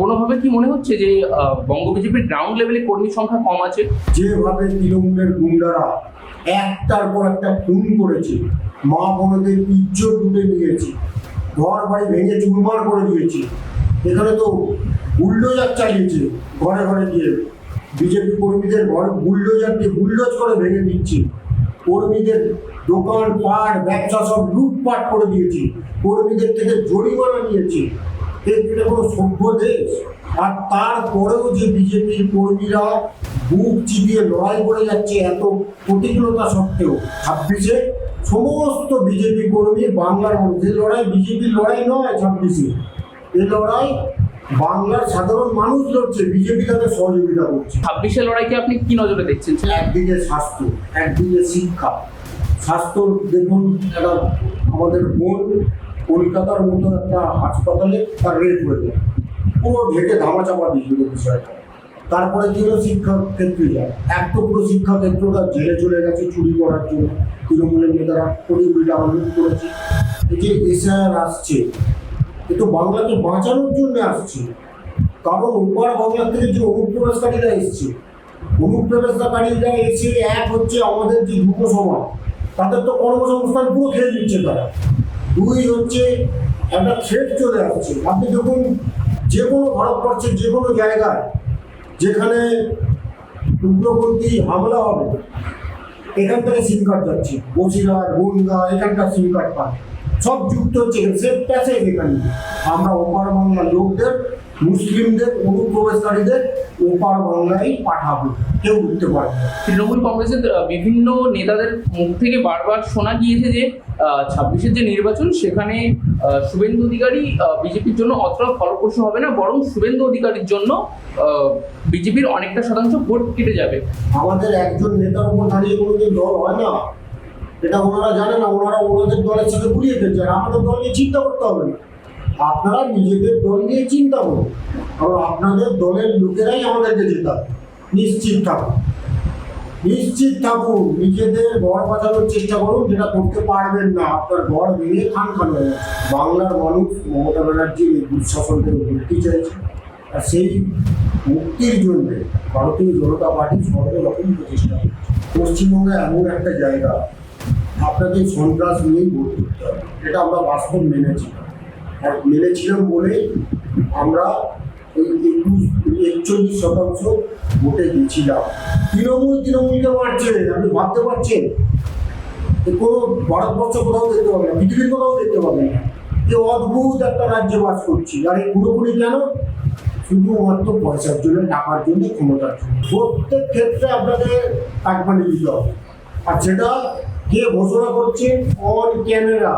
কোনোভাবে কি মনে হচ্ছে যে বঙ্গ বিজেপির গ্রাউন্ড লেভেলে কর্মী সংখ্যা কম আছে? যেভাবে তৃণমূলের গুন্ডারা একটার পর একটা খুন করেছে, মা বোনদের ইজ্জত লুটে নিয়েছে ঘর বাড়ি ভেঙে চুরমার করে দিয়েছে, এখানে তো বুলডোজার চালিয়েছে ঘরে ঘরে গিয়ে। বিজেপি কর্মীদের ঘর বুলডোজার দিয়ে করে ভেঙে দিচ্ছে, কর্মীদের দোকান পাট ব্যবসা সব লুটপাট করে দিয়েছে, কর্মীদের থেকে জরিমানা নিয়েছে। এটা কোনো সভ্য দেশ আর তারপরেও যে বিজেপির কর্মীরা বুক চিবিয়ে লড়াই করে যাচ্ছে এত প্রতিকূলতা সত্ত্বেও ছাব্বিশে সমস্ত বিজেপি কর্মী বাংলার মধ্যে লড়াই বিজেপির লড়াই নয় ছাব্বিশে। এ লড়াই বাংলার সাধারণ মানুষ লড়ছে বিজেপি তাদের সহযোগিতা করছে। ছাব্বিশে লড়াইকে আপনি কি নজরে দেখছেন? একদিকে স্বাস্থ্য একদিকে শিক্ষা। স্বাস্থ্য দেখুন একটা আমাদের বোন কলকাতার মতো একটা হাসপাতালে তার রেট হয়ে যায় পুরো ঢেকে ধামাচাপা দিয়েছিল বিষয়টা। তারপরে কি হলো? শিক্ষা ক্ষেত্রে যায়। এক তো পুরো শিক্ষা ক্ষেত্রটা জেলে চলে গেছে চুরি করার জন্য। তৃণমূলের নেতারা কোটি কোটি টাকা লুট করেছে। এই যে এসআইআর আসছে, এ তো বাংলাকে বাঁচানোর জন্য আসছে। কারণ ওপার বাংলা থেকে যে অনুপ্রবেশকারীরা এসছে অনুপ্রবেশকারীরা এসে এক হচ্ছে আমাদের যে যুব সমাজ, তাদের তো কর্মসংস্থান পুরো খেয়ে দিচ্ছে তারা। দুই হচ্ছে একটা থ্রেট চলে আসছে। আপনি দেখুন, যে কোনো ভারতবর্ষের যে কোনো জায়গায় যেখানে উগ্রপন্থী হামলা হবে, এখান থেকে সিম কার্ড যাচ্ছে। বসিরহাট, বনগা এখানকার সিম কার্ড পায়। সব যুক্ত হচ্ছে সেফ প্যাসেজ এখানে। আমরা ওপার বাংলার লোকদের মুসলিমদের অনুপ্রবেশকারীদের ওপার বাংলায় পাঠাবো। কেউ উঠতে পারবে না। তৃণমূল কংগ্রেসের বিভিন্ন নেতাদের মুখ থেকে বারবার শোনা গিয়েছে যে ছাব্বিশের যে নির্বাচন সেখানে শুভেন্দু অধিকারী বিজেপির জন্য অতটা ফলপ্রসূ হবে না বরং শুভেন্দু অধিকারীর জন্য বিজেপির অনেকটা শতাংশ ভোট কেটে যাবে। আমাদের একজন নেতার উপর দাঁড়িয়ে কোনোদিন দল হয় না। এটা ওনারা জানে না ওনারা ওনাদের দলের সাথে ঘুরিয়ে ফেলছে। আর আমাদের দল নিয়ে চিন্তা করতে হবে না। আপনারা নিজেদের দল নিয়ে চিন্তা করুন। কারণ আপনাদের দলের লোকেরাই আমাদেরকে জেতাবে। নিশ্চিত থাকুন। নিশ্চিত থাকুন। নিজেদের ঘর বাঁচানোর চেষ্টা করুন, যেটা করতে পারবেন না। আপনার ঘর ভেঙে খান খান বাংলার মানুষ মমতা ব্যানার্জির এই দুঃশাসন থেকে মুক্তি চাইছে। আর সেই মুক্তির জন্য ভারতীয় জনতা পার্টি সর্বরকম প্রচেষ্টা করছে। পশ্চিমবঙ্গে এমন একটা জায়গা, আপনাকে সন্ত্রাস নিয়েই ভোট করতে হবে। এটা আমরা বাস্তব মেনেছি মেনেছিলাম বলেই আমরা এই একুশ একচল্লিশ শতাংশ ভোটে গেছিলাম। তৃণমূল তৃণমূলকে মারছে, আপনি ভাবতে পারছেন? কোনো ভারতবর্ষ কোথাও দেখতে পাবেন না, পৃথিবীর কোথাও দেখতে পাবেন না। যে অদ্ভুত একটা রাজ্যে বাস করছি। আর এই পুরোপুরি কেন? শুধুমাত্র পয়সার জন্য, টাকার জন্য, ক্ষমতার জন্য। প্রত্যেক ক্ষেত্রে আপনাকে কাটমানি দিতে হবে। আর সেটা কে ঘোষণা করছে? অন ক্যামেরা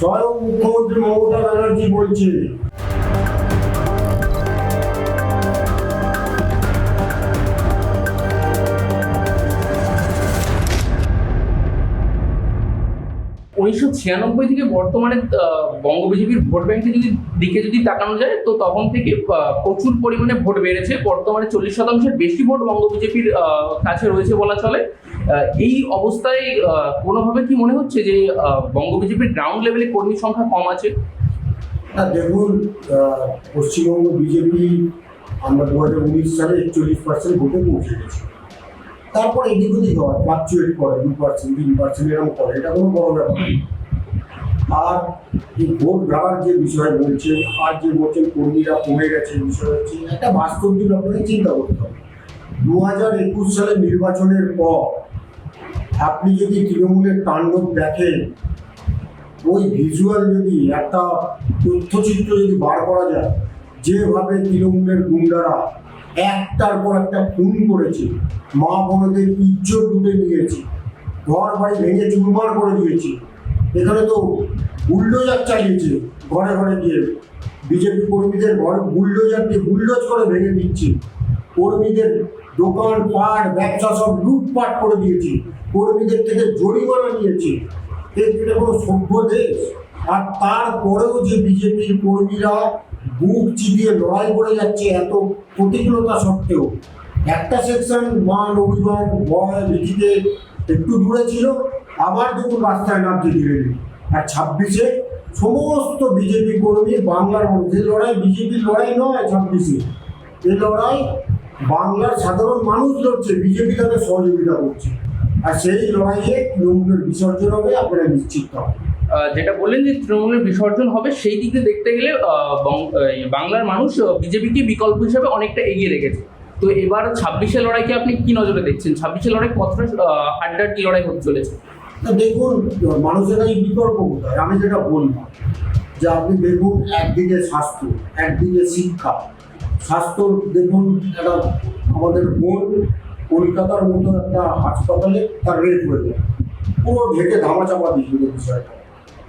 স্বয়ং মুখ্যমন্ত্রী মমতা ব্যানার্জি বলছে উনিশশো ছিয়ানব্বই থেকে বর্তমানে বঙ্গ বিজেপির ভোট ব্যাংকের যদি, দিকে যদি তাকানো যায়, তো তখন থেকে প্রচুর পরিমাণে ভোট বেড়েছে। বর্তমানে চল্লিশ শতাংশের বেশি ভোট বঙ্গ বিজেপির কাছে রয়েছে বলা চলে। এই অবস্থায় কোনোভাবে কি মনে হচ্ছে যে বঙ্গ বিজেপির গ্রাউন্ড লেভেলে কর্মী সংখ্যা কম আছে? না, দেখুন পশ্চিমবঙ্গ বিজেপি আমরা দু হাজার উনিশ সালে একচল্লিশ পার্সেন্ট ভোটে পৌঁছে গেছি। তারপর এদিক ওদিক হয় ফ্লাকচুয়েট করে, দু পার্সেন্ট তিন পার্সেন্ট এরকম করে, এটা কোনো বড় ব্যাপার। আর এই ভোট ভাড়ার যে বিষয় বলছেন আর যে বলছেন কর্মীরা কমে গেছে বিষয় হচ্ছে, একটা বাস্তব দিন আপনাকে চিন্তা করতে হবে। দু হাজার একুশ সালের নির্বাচনের পর আপনি যদি তৃণমূলের তাণ্ডব দেখেন, ওই ভিজুয়াল যদি একটা তথ্যচিত্র যদি বার করা যায়, যেভাবে তৃণমূলের গুন্ডারা একটার পর একটা খুন করেছে, মা বোনদের ইজ্জত লুটে নিয়েছে, ঘর বাড়ি ভেঙে চুরমার করে দিয়েছে, এখানে তো বুলডোজার চালিয়েছে ঘরে ঘরে গিয়ে। বিজেপি কর্মীদের ঘর বুলডোজার দিয়ে বুলডোজ করে ভেঙে দিচ্ছে, কর্মীদের দোকান, পাট, ব্যবসা সব লুটপাট করে দিয়েছে। কর্মীদের থেকে জরিমানা নিয়েছে, এ- এটা কোনো সভ্য দেশ, আর তারপরেও যে বিজেপির কর্মীরা বুক চিবিয়ে লড়াই করে যাচ্ছে এত প্রতিকূলতা সত্ত্বেও, একটা সেকশন মান অভিমান ভয় ভীতিতে একটু দূরে ছিল, আবার দেখুন রাস্তায় নামছে ধীরে আর ছাব্বিশে সমস্ত বিজেপি কর্মী বাংলার মধ্যে লড়াই বিজেপির লড়াই নয় ছাব্বিশে, এই লড়াই বাংলার সাধারণ মানুষ লড়ছে, বিজেপি তাদের সহযোগিতা করছে। আর সেই লড়াইয়ে তৃণমূলের বিসর্জন হবে আপনারা নিশ্চিত হবে যেটা বললেন যে তৃণমূলের বিসর্জন হবে সেই দিক দেখতে গেলে বাংলার মানুষ বিজেপিকে বিকল্প হিসাবে অনেকটা এগিয়ে রেখেছে। তো এবার ছাব্বিশে লড়াইকে আপনি কি নজরে দেখছেন? ছাব্বিশে লড়াই কতটা হাড্ডাহাড্ডি লড়াই হতে চলেছে? তা দেখুন মানুষের এই বিকল্প কোথায়? আমি যেটা বললাম যে আপনি দেখুন একদিকে স্বাস্থ্য একদিকে শিক্ষা। স্বাস্থ্য দেখুন একটা আমাদের বোন কলকাতার মতো একটা হাসপাতালে তার রেট হয়ে যায় পুরো ঢেকে ধামাচাপা দিয়েছিল বিষয়টা।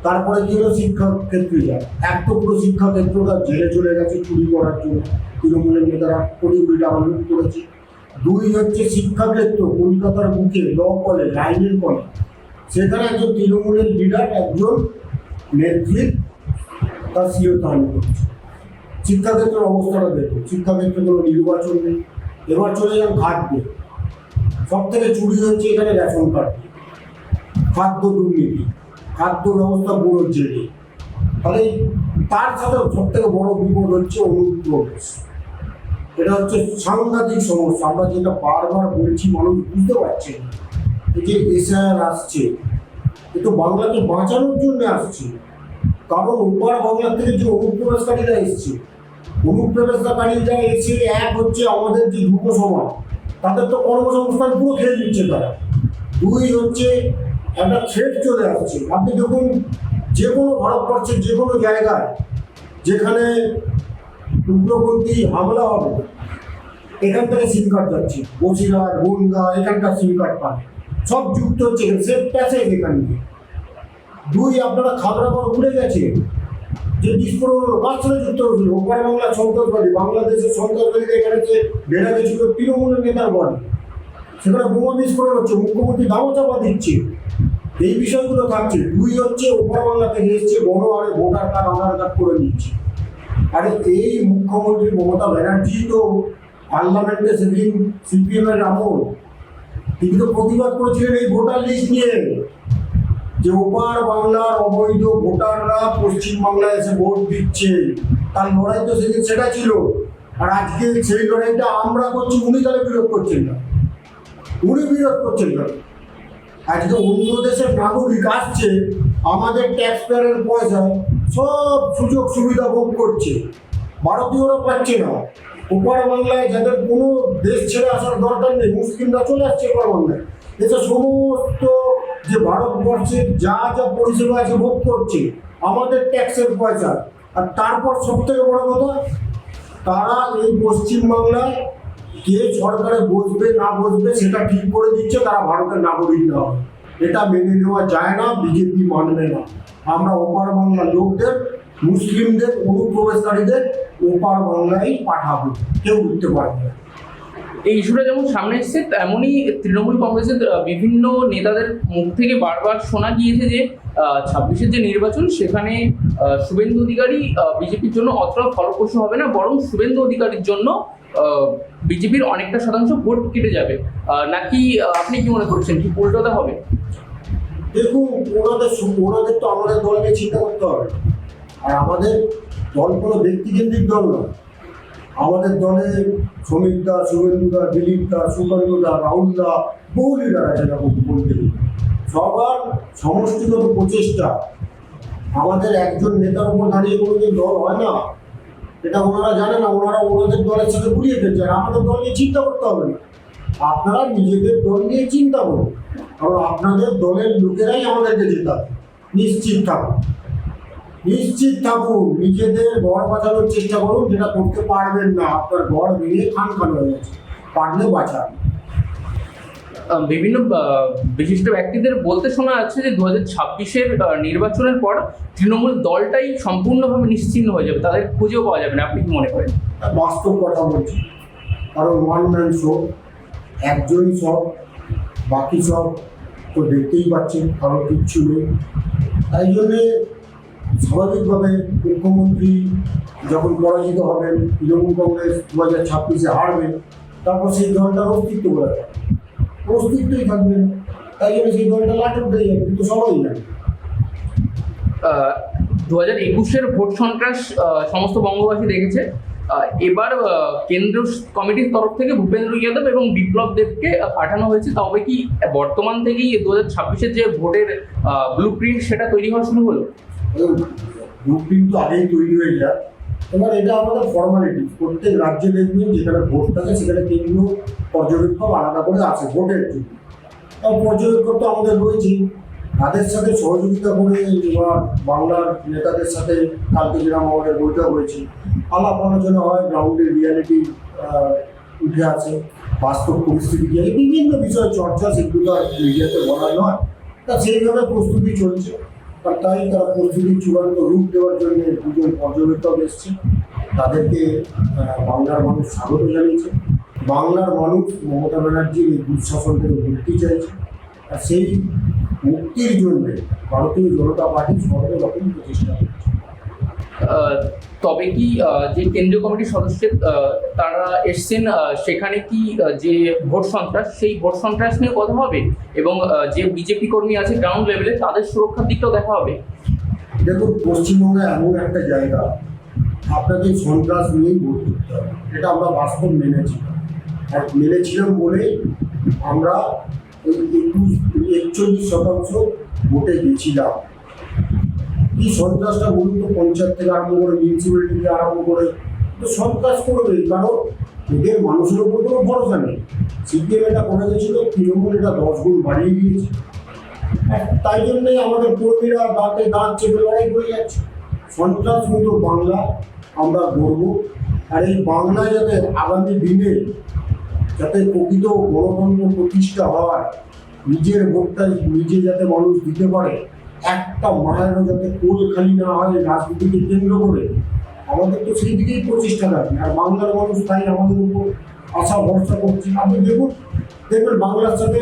তারপরে কি হলো? শিক্ষা ক্ষেত্রে যায়। এক তো পুরো শিক্ষা ক্ষেত্রটা জেলে চলে গেছে চুরি করার জন্য। তৃণমূলের নেতারা কোটি কোটি টাকা লুট করেছে। দুই হচ্ছে শিক্ষাক্ষেত্র কলকাতার বুকে ল কলেজ লাইনের কলেজ সেখানে একজন তৃণমূলের লিডার, একজন নেত্রী, তার সিওতানি করছে। শিক্ষাক্ষেত্রের অবস্থাটা দেখুন শিক্ষাক্ষেত্রে কোনো নির্বাচন নেই। এবার চলে যান খাদ্যে সব থেকে চুরি হচ্ছে এখানে রেশন কার্ড খাদ্য দুর্নীতি, খাদ্য ব্যবস্থা পুরো জেলে। তাহলে তার সাথে সব থেকে বড় বিপদ হচ্ছে অনুপ্রবেশ। এটা হচ্ছে সাংঘাতিক সমস্যা। আমরা যেটা বারবার বলছি, মানুষ বুঝতে পারছে এই যে এসআইআর আসছে, এ তো বাংলাকে বাঁচানোর জন্য আসছে। কারণ ওপার বাংলা থেকে যে অনুপ্রবেশকারীরা এসছে, অনুপ্রবেশকারীরা এসে এক হচ্ছে আমাদের যে যুব সমাজ তাদের তো কর্মসংস্থান পুরো খেয়ে দিচ্ছে তারা। দুই হচ্ছে একটা থ্রেট চলে আসছে। আপনি দেখুন, যে কোনো ভারতবর্ষের যে কোনো জায়গায় যেখানে উগ্রপন্থী হামলা হবে, এখান থেকে সিম কার্ড যাচ্ছে। বসিরহাট, বনগা, এখানকার সিম কার্ড পান সব যুক্ত হচ্ছে সেফ প্যাসেজ এখান। দিয়ে দুই, আপনারা খাগড়াগড় উড়ে গেছে যে বিস্ফোরণ হলো কার সাথে যুক্ত হয়েছিল ওপার বাংলার সন্ত্রাসবাদী, বাংলাদেশের সন্ত্রাসবাদীরা এখানে যে বেড়া গেছিল তৃণমূলের নেতার বাড়ি সেখানে বোমা বিস্ফোরণ হচ্ছে, মুখ্যমন্ত্রী দামও চাপা দিচ্ছে। এই বিষয়গুলো থাকছে। দুই হচ্ছে ওপার বাংলা থেকে এসছে, বড় আরে ভোটার কার্ড, আধার কার্ড করে নিচ্ছে। আরে এই মুখ্যমন্ত্রী মমতা ব্যানার্জি তো পার্লামেন্টে সেদিন সিপিএম এর আমল তিনি তো প্রতিবাদ করেছিলেন এই ভোটার লিস্ট নিয়ে। যে ওপার বাংলার অবৈধ ভোটাররা পশ্চিমবাংলায় এসে ভোট দিচ্ছে, তার লড়াই তো সেদিন সেটা ছিল। আর আজকে সেই লড়াইটা আমরা করছি, উনি তাহলে বিরোধ করছেন না। উনি বিরোধ করছেন না। আজকে অন্য দেশের নাগরিক আসছে, আমাদের ট্যাক্স পেয়ারের পয়সা সব সুযোগ সুবিধা ভোগ করছে। ভারতীয়রা পাচ্ছে না। ওপার বাংলায় যাদের কোনো দেশ ছেড়ে আসার দরকার নেই, মুসলিমরা চলে আসছে ওপার বাংলায়। এসে সমস্ত যে ভারতবর্ষের যা যা পরিষেবা আছে ভোগ করছে, আমাদের ট্যাক্সের পয়সা। আর তারপর সব থেকে বড় কথা, তারা এই পশ্চিম বাংলায় কে সরকারে বসবে, না বসবে, সেটা ঠিক করে দিচ্ছে, তারা ভারতের নাগরিক না। এটা মেনে নেওয়া যায় না, বিজেপি মানবে না। আমরা ওপার বাংলার লোকদের, মুসলিমদের, অনুপ্রবেশকারীদের ওপার বাংলায় পাঠাবো। কেউ উঠতে পারবে না। এই ইস্যুটা যেমন সামনে এসছে, তেমনই তৃণমূল কংগ্রেসের বিভিন্ন নেতাদের মুখ থেকে বারবার শোনা গিয়েছে যে ছাব্বিশের যে নির্বাচন, সেখানে শুভেন্দু অধিকারী বিজেপির জন্য অতটা ফলপ্রসূ হবে না, বরং শুভেন্দু অধিকারীর জন্য বিজেপির অনেকটা শতাংশ ভোট কেটে যাবে। নাকি আপনি কি মনে করছেন? কি উল্টোটা হবে? দেখুন, ওনাদের ওনাদের তো আমাদের দল নিয়ে চিন্তা করতে হবে। আর আমাদের দল কোনো ব্যক্তিকেন্দ্রিক দল না আমাদের দলে শ্রমিক দা শুভেন্দু দা দিলীপ দা সুকান্ত দা রাহুল দা বহু লিডার আছে এরকম বলতে। সবার সমষ্টিগত প্রচেষ্টা। আমাদের একজন নেতার উপর দাঁড়িয়ে কোনোদিন দল হয় না। এটা ওনারা জানে না, ওনারা ওনাদের দলের সাথে ঘুরিয়ে ফেলছে। আর আমাদের দল নিয়ে চিন্তা করতে হবে না। আপনারা নিজেদের দল নিয়ে চিন্তা করুন। কারণ আপনাদের দলের লোকেরাই আমাদেরকে জেতাবে। নিশ্চিত থাকুন। নিশ্চিত থাকুন নিজেদের ঘর বাঁচানোর চেষ্টা করুন যেটা করতে পারবেন না। আপনার ঘর ভেঙে খান খান হয়ে গেছে। পারলে বাঁচান। বিভিন্ন বিশিষ্ট ব্যক্তিদের বলতে শোনা যাচ্ছে যে দু হাজার ছাব্বিশের নির্বাচনের পর তৃণমূল দলটাই সম্পূর্ণভাবে নিশ্চিহ্ন হয়ে যাবে। তাদের খুঁজেও পাওয়া যাবে না। আপনি কি মনে করেন? বাস্তব কথা বলছি। কারণ ওয়ান ম্যান শো একজনই সব বাকি সব তো দেখতেই পাচ্ছেন কারণ কিচ্ছু নেই। তাই জন্যে স্বাভাবিকভাবে মুখ্যমন্ত্রী যখন পরাজিত হবেন, তৃণমূল কংগ্রেস দু হাজার ছাব্বিশে হারবে, তারপর সেই দলটার অস্তিত্ব বলে অস্তিত্বই থাকবে, তাই জন্য সেই দলটা লাটে উঠে যাবে, কিন্তু সবাই জানে। দু হাজার একুশের ভোট সন্ত্রাস সমস্ত বঙ্গবাসী দেখেছে। এবার কেন্দ্র কমিটির তরফ থেকে ভূপেন্দ্র যাদব এবং বিপ্লব দেবকে পাঠানো হয়েছে। তবে কি বর্তমান থেকেই দু হাজার ছাব্বিশের যে ভোটের ব্লু প্রিন্ট সেটা তৈরি হওয়া শুরু হলো? ব্লুপ্রিন্ট তো আগেই তৈরি হয়ে যায় এবার এটা আমাদের ফর্মালিটি প্রত্যেক রাজ্যে দেখবেন যেখানে ভোট থাকে, সেখানে কেন্দ্রীয় পর্যবেক্ষক আলাদা করে আছে ভোটের জন্য। পর্যবেক্ষক তো আমাদের রয়েছেই। তাদের সাথে সহযোগিতা করে এবার বাংলার নেতাদের সাথে কালকে যেরকম আমাদের বৈঠক হয়েছে, আলাপ আলোচনা হয় গ্রাউন্ডের রিয়ালিটি উঠে আসে, বাস্তব পরিস্থিতি বিভিন্ন বিষয়ে চর্চা সেগুলো আর মিডিয়াতে বলা নয়। তা সেইভাবে প্রস্তুতি চলছে। তাই তারা প্রস্তুতির চূড়ান্ত রূপ দেওয়ার জন্য দুজন পর্যবেক্ষক এসছে। তাদেরকে বাংলার মানুষ স্বাগত জানিয়েছে। বাংলার মানুষ মমতা ব্যানার্জির এই দুঃশাসন থেকে মুক্তি চাইছে। আর সেই মুক্তির জন্যে ভারতীয় জনতা পার্টি সর্বরকম প্রচেষ্টা করছে। তবে কি যে কেন্দ্রীয় কমিটির সদস্য তারা এসছেন সেখানে কি যে ভোট সন্ত্রাস, সেই ভোট সন্ত্রাস নিয়ে কথা হবে? এবং যে বিজেপি কর্মী আছে গ্রাউন্ড লেভেলে তাদের সুরক্ষার দিকটাও দেখা হবে? দেখুন, পশ্চিমবঙ্গে এমন একটা জায়গা, আপনাকে সন্ত্রাস নিয়েই ভোট করতে হবে। এটা আমরা বাস্তব মেনেছি। আর মেনেছিলাম বলে আমরা ওই একুশ, একচল্লিশ শতাংশ ভোটে গেছিলাম। সন্ত্রাসটা বলুন পঞ্চায়েত থেকে আরম্ভ করে মিউনিসিপ্যালিটি থেকে আরম্ভ করে তো সন্ত্রাস করবে কারণ এদের মানুষের উপর কোনো ভরসা নেই। সিপিএম এটা করে গেছিল তৃণমূল এটা দশ গুণ বাড়িয়ে দিয়েছে। আর তাই জন্যই আমাদের কর্মীরা দাঁতে দাঁত চেপে লড়াই করে যাচ্ছে। সন্ত্রাস মুক্ত বাংলা, আমরা গর্ব। আর এই বাংলা যাতে আগামী দিনে যাতে প্রকৃত গণতন্ত্র প্রতিষ্ঠা হয়, নিজের ভোটটা নিজে যাতে মানুষ দিতে পারে একটা মায়েরও যাতে কোল খালি না হয়, রাজনীতিকে কেন্দ্র করে, আমাদের তো সেই দিকেই প্রচেষ্টা থাকে আর বাংলার মানুষ তাই আমাদের উপর আশা, ভরসা করছে। আপনি দেখুন দেখবেন বাংলার সাথে,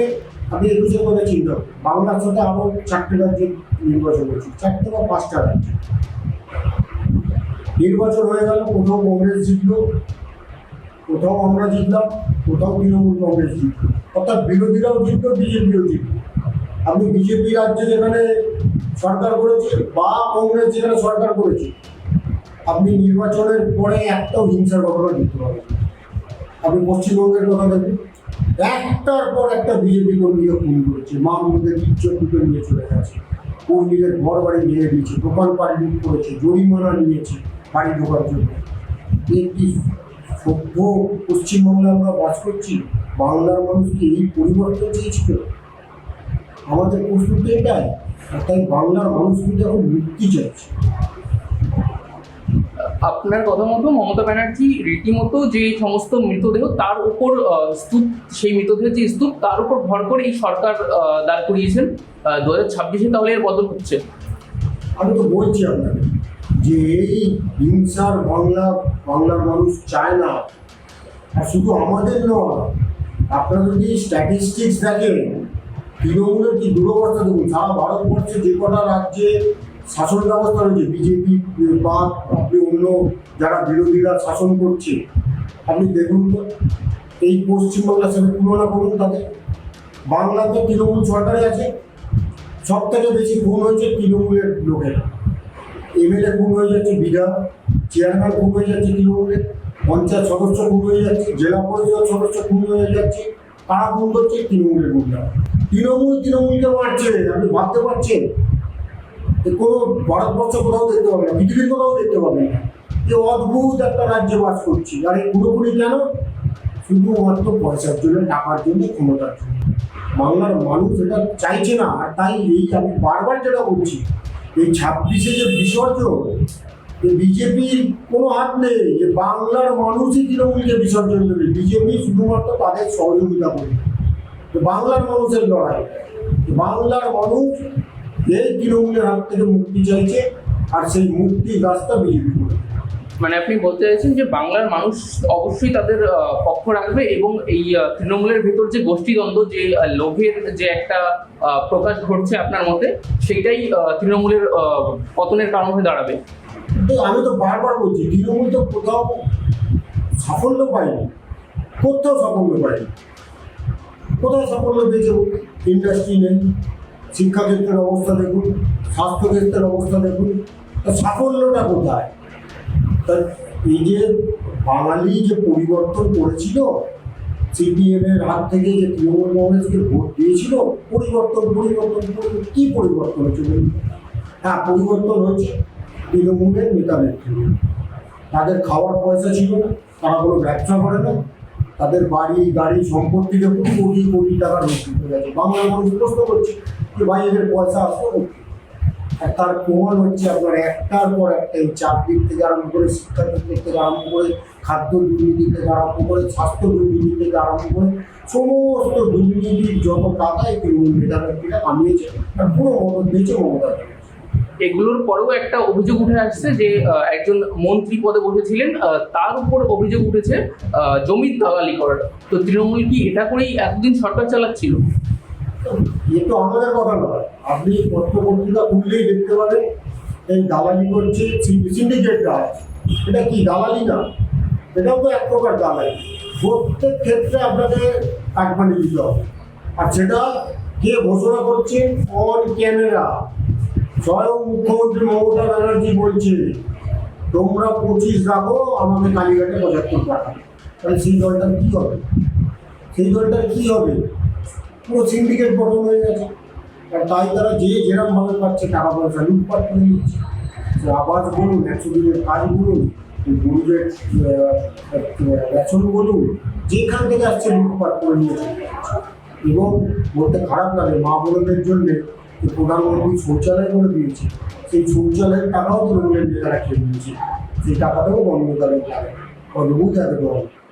আমি একুশে কথা চিন্তা করি। বাংলার সাথে আরও চারটে রাজ্যে নির্বাচন হয়েছে। চারটে বা পাঁচটা রাজ্য। নির্বাচন হয়ে গেল, কোথাও কংগ্রেস জিতলো, কোথাও আমরা জিতলাম, কোথাও তৃণমূল কংগ্রেস জিতলো। অর্থাৎ বিরোধীরাও জিতলো, বিজেপিও জিতলো। আপনি বিজেপি রাজ্যে যেখানে সরকার করেছে বা কংগ্রেস যেখানে সরকার করেছে, আপনি নির্বাচনের পরে একটাও হিংসার ঘটনা দেখতে পাবেন। আপনি পশ্চিমবঙ্গের কথা দেখুন, একটার পর একটা বিজেপি কর্মীকে খুন করেছে, মা বোনদের ইজ্জত দুটো নিয়ে চলে গেছে, কর্মীদের ঘর বাড়ি ভেঙে দিয়েছে, দোকান পাড়ি লুট করেছে, জরিমানা নিয়েছে, বাড়ি ঢোকার জন্য। একটি সভ্য পশ্চিমবঙ্গে আমরা বাস করছি? বাংলার মানুষ কি এই পরিবর্তন চেয়েছিল? আমাদের প্রশ্ন তো এটাই আর তাই বাংলার মানুষ কিন্তু এখন মুক্তি চাইছে। আপনার কথা মতো মমতা ব্যানার্জি রীতিমতো যে সমস্ত মৃতদেহ তার উপর স্তূপ সেই মৃতদেহের যে স্তূপ তার উপর ভর করে এই সরকার দাঁড় করিয়েছেন। দু হাজার ছাব্বিশে তাহলে এর বদল হচ্ছে। আমি তো বলছি আপনাকে যে এই হিংসার বাংলা বাংলার মানুষ চায় না। আর শুধু আমাদের নয় আপনারা যদি স্ট্যাটিস্টিক্স দেখেন তৃণমূলের কি দুরবস্থা দেখুন? সারা ভারতবর্ষে যে কটা রাজ্যে শাসন ব্যবস্থা রয়েছে বিজেপি বা আপনি অন্য যারা বিরোধীরা শাসন করছে, আপনি দেখুন তো, এই পশ্চিমবাংলার সাথে তুলনা করুন তাদের। বাংলাতে তৃণমূল সরকারে আছে, সব থেকে বেশি খুন হয়েছে তৃণমূলের লোকেরা। এমএলএ খুন হয়ে যাচ্ছে, বিধায়ক, চেয়ারম্যান খুন হয়ে যাচ্ছে তৃণমূলের, পঞ্চায়েত সদস্য খুন হয়ে যাচ্ছে, জেলা পরিষদ সদস্য খুন হয়ে যাচ্ছে কারা খুন করছে তৃণমূলের গুন্ডা তৃণমূল তৃণমূলকে মারছে, আপনি ভাবতে পারছেন? কোনো ভারতবর্ষ কোথাও দেখতে পাবে না, পৃথিবীর কোথাও দেখতে পাবে না। যে অদ্ভুত একটা রাজ্যে বাস করছি। আর এই পুরোপুরি কেন? শুধুমাত্র পয়সার জন্য, টাকার জন্য, ক্ষমতার জন্য। বাংলার মানুষ এটা চাইছে না, আর তাই এই আমি বারবার যেটা বলছি, এই ছাব্বিশে যে বিসর্জন, যে বিজেপির কোনো হাত নেই, যে বাংলার মানুষই তৃণমূলকে বিসর্জন দেবে। বিজেপি শুধুমাত্র তাদের সহযোগিতা করবে। বাংলার মানুষের লড়াই। বাংলার মানুষ এই তৃণমূলের হাত থেকে মুক্তি চাইছে আর সেই মুক্তির রাস্তা বিজেপি মানে আপনি বলতে চাইছেন যে বাংলার মানুষ অবশ্যই তাদের পক্ষ রাখবে এবং এই তৃণমূলের ভেতর যে গোষ্ঠীদ্বন্দ্ব যে লোভের যে একটা প্রকাশ ঘটছে আপনার মতে সেইটাই আহ, তৃণমূলের পতনের কারণ হয়ে দাঁড়াবে? কিন্তু আমি তো বারবার বলছি তৃণমূল তো কোথাও সাফল্য পায়নি কোথাও সাফল্য পায়নি। কোথাও সাফল্য পেয়েছে ইন্ডাস্ট্রি নেই, শিক্ষাক্ষেত্রের অবস্থা দেখুন, স্বাস্থ্যক্ষেত্রের অবস্থা দেখুন সাফল্যটা কোথায়? তা এই যে বাঙালি যে পরিবর্তন করেছিল সিপিএম এর হাত থেকে যে তৃণমূল কংগ্রেসকে ভোট দিয়েছিল, পরিবর্তন পরিবর্তন কি পরিবর্তন বলুন? হ্যাঁ পরিবর্তন হয়েছে তৃণমূলের নেতা নেত্রী তাদের খাওয়ার পয়সা ছিল না, তারা কোনো ব্যবসা করে না। তাদের বাড়ি, গাড়ি সম্পত্তি দেখুন কোটি কোটি টাকা নষ্ট হয়ে গেছে বাংলা মানুষ প্রশ্ন করছে যে ভাই, এদের পয়সা? আর তার প্রমাণ হচ্ছে আপনার একটার পর একটা এই চাকরির থেকে আরম্ভ করে, শিক্ষা থেকে আরম্ভ করে, খাদ্য দুর্নীতি থেকে আরম্ভ করে, স্বাস্থ্য দুর্নীতি থেকে আরম্ভ করে, সমস্ত দুর্নীতির যত টাকা এই তৃণমূল নেতারা কামিয়েছে আর পুরো মদত দিয়েছে মমতা। এগুলোর পরেও একটা অভিযোগ উঠে আসছে যে একজন মন্ত্রী পদে বসেছিলেন তার উপর অভিযোগ উঠেছে জমির দালালি করার তো তৃণমূল কি এটা করেই এতদিন সরকার চালাচ্ছিল? এ তো আমাদের কথা নয়। আপনি পত্র পত্রিকা খুললেই দেখতে পাবেন, এই দালালি করছে সিন্ডিকেট কাজ এটা কি দালালি না? এটাও তো এক প্রকার দালালি। প্রত্যেক ক্ষেত্রে আপনাকে কাটমানি দিতে হবে। আর সেটা কে ঘোষণা করছে অন ক্যামেরা স্বয়ং মুখ্যমন্ত্রী মমতা ব্যানার্জি বলছে, তোমরা পঁচিশ রাখো আমাকে কালীঘাটে পঁচাত্তর টাকা তাহলে সেই দলটার কী হবে? সেই দলটার কী হবে? পুরো সিন্ডিকেট গঠন হয়ে গেছে। আর তাই তারা যে যেরকম ভাবে পাচ্ছে, টাকা পয়সা লুটপাট করে নিচ্ছে। আবাস বলুন একশো দিনের কাজ বলুন গরিবের রেশন বলুন, যেখান থেকে আসছে লুটপাট করে নিয়েছে। এবং বলতে খারাপ লাগে মা বোনদের জন্য প্রধানমন্ত্রী শৌচালয় করে দিয়েছে। সেই শৌচালয়ের টাকাও তৃণমূলের নেতারা খেয়ে নিয়েছে। সেই টাকাটাও বন্ধ করে অদ্ভুত এক